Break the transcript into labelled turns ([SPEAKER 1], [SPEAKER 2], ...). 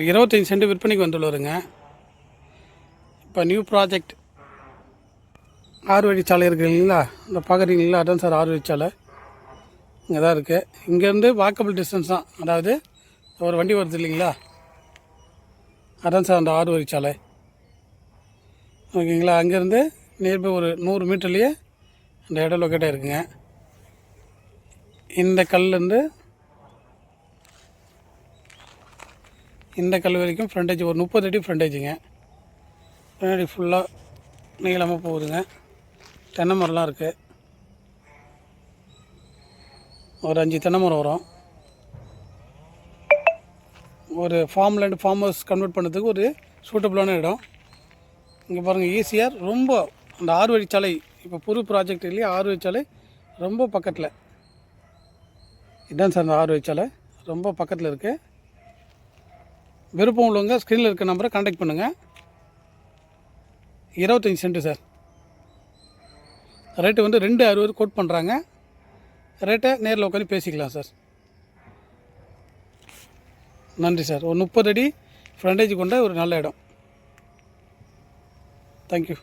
[SPEAKER 1] இருபத்தஞ்சி சென்ட் விற்பனைக்கு வந்துள்ளவருங்க. இப்போ நியூ ப்ராஜெக்ட் ஆறு வழிச்சாலை இருக்குது இல்லைங்களா இந்த பார்க்குறீங்களா அதான் சார் ஆறு வழிச்சாலை இங்கே தான் இருக்குது இங்கேருந்து வாக்கபிள் டிஸ்டன்ஸ் தான். அதாவது ஒரு வண்டி வருது இல்லைங்களா? அதான் சார் அந்த ஆறு வழிச்சாலை ஓகேங்களா? அங்கேருந்து நியர்பை ஒரு நூறு மீட்டர்லேயே அந்த இடம் லொக்கேட்டாக இருக்குங்க. இந்த கல்லேருந்து இந்த கல் வரைக்கும் ஃப்ரண்டேஜ் ஒரு முப்பது அடி ஃப்ரண்டேஜுங்க பின்னாடி ஃபுல்லாக நீளமாக போகுதுங்க. தென்னை மரம்லாம் இருக்குது ஒரு அஞ்சு தென்னை மரம் வரும். ஒரு farm land farm house convert பண்ணுறதுக்கு ஒரு சூட்டபுளான இடம். இங்கே பாருங்கள் ஈஸியாக ரொம்ப அந்த ஆறு வழிச்சாலை இப்போ புது ப்ராஜெக்ட் இல்லையா ஆறு வழிச்சாலை ரொம்ப பக்கத்தில். இதான் சார் அந்த ஆறு வழிச்சாலை ரொம்ப பக்கத்தில் இருக்குது விருப்பம் உள்ளவங்க ஸ்க்ரீனில் இருக்க நம்பரை காண்டாக்ட் பண்ணுங்கள் இருபத்தஞ்சி சென்ட்டு சார் ரேட்டு வந்து ரெண்டு அறுபது கோட் பண்ணுறாங்க ரேட்டை நேரில் உட்காந்து பேசிக்கலாம் சார் நன்றி சார் ஒரு முப்பது அடி ஃப்ரண்டேஜ் கொண்ட ஒரு நல்ல இடம். தேங்க்யூ